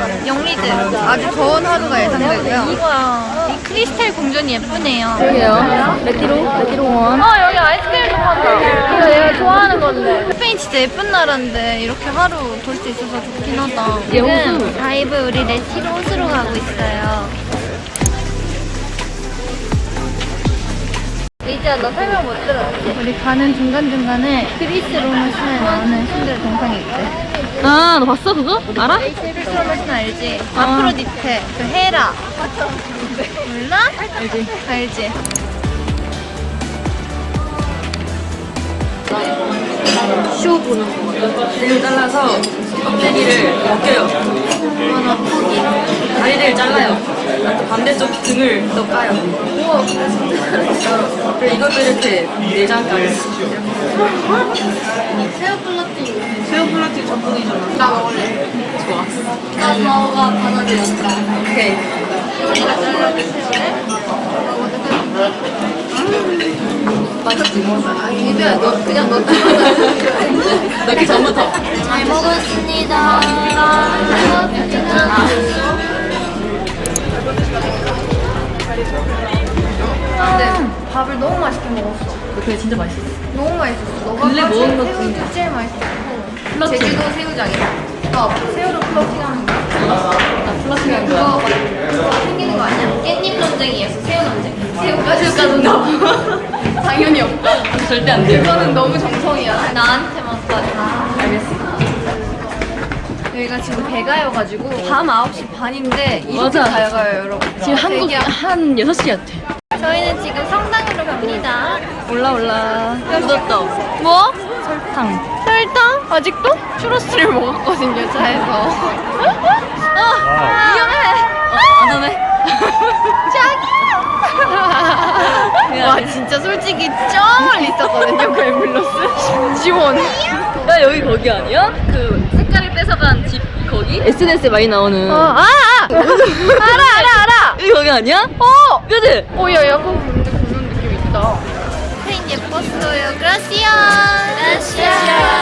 있습니다. 영리즈. 아주 더운 하루가 예상되고요. 이거야. 이 크리스탈 궁전이 예쁘네요. 여기요. 레티로, 레티로 원. 어, 여기 아이스크림도 판다. 이거 내가 좋아하는 건데. 스페인 진짜 예쁜 나라인데 이렇게 하루 돌 수 있어서 좋긴 하다. 지금. 다이브 우리 레티로 호수로 가고 있어요. 리지야, 너 설명 못 들었지? 우리 가는 중간중간에 그리스 로마 신화에 나오는 신들 동상이 있대. 아, 너 봤어, 그거? 알아? 그리스 로마 신화 알지? 아. 아프로디테, 그 헤라. 몰라? 알지. 알지. 쇼 보는 거. 을 잘라서 껍데기를 벗겨요. 하나 포기. 다리를 잘라요. 반대쪽 등을 또 까요. 그리고 이것도 이렇게 내장까지. 새우 플러팅. 새우 플라팅 전문이잖아. 나 먹을래. 좋아. 나 너가 받아들였다. 오케이. 우리가 잘라준 새우를 맛있지? 이브야 너 그냥 너 넣기 전부터. 잘 먹었습니다. 근데 밥을 너무 맛있게 먹었어. 그게 진짜 맛있어. 너무 맛있었어. 너가 근래 먹은 것 새우도 중에. 제일 맛있었고. 플러팅. 제주도 새우장이야. 너 새우로 플러팅하는 거. 나 플라팅 한 그거 거야. 막 생기는 거 아니야? 깻잎 논쟁이었어. 새우 논쟁. 새우까지 새우까지 당연히 없다. 절대 안 돼. 그거는 너무 정성이야. 나한테만까지. 알겠어. 여기가 지금 배가여가지고 밤 9시 반인데 이렇게 맞아. 밝아요 여러분. 지금 한국 되게 한 6시 같아. 저희는 지금 성당으로 갑니다. 올라 올라. 묻었다. 뭐? 설탕. 설탕? 아직도? 추러스를 먹었거든요 차에서. 아, 위험해. 어, 안 오네. 자기야. 와 진짜 솔직히 저 멀리 있었거든요 그 앰뷸런스. 심지원. 야 여기 거기 아니야? 그 색깔을 뺏어간 집 거기? SNS에 많이 나오는. 어, 아, 아! 알아 알아 알아. 여기 거기 아니야? 어. 그지? 어, 야, 약간 근데 그런 느낌 있다. 스페인 예뻤어요. 그라시아. 그라시아.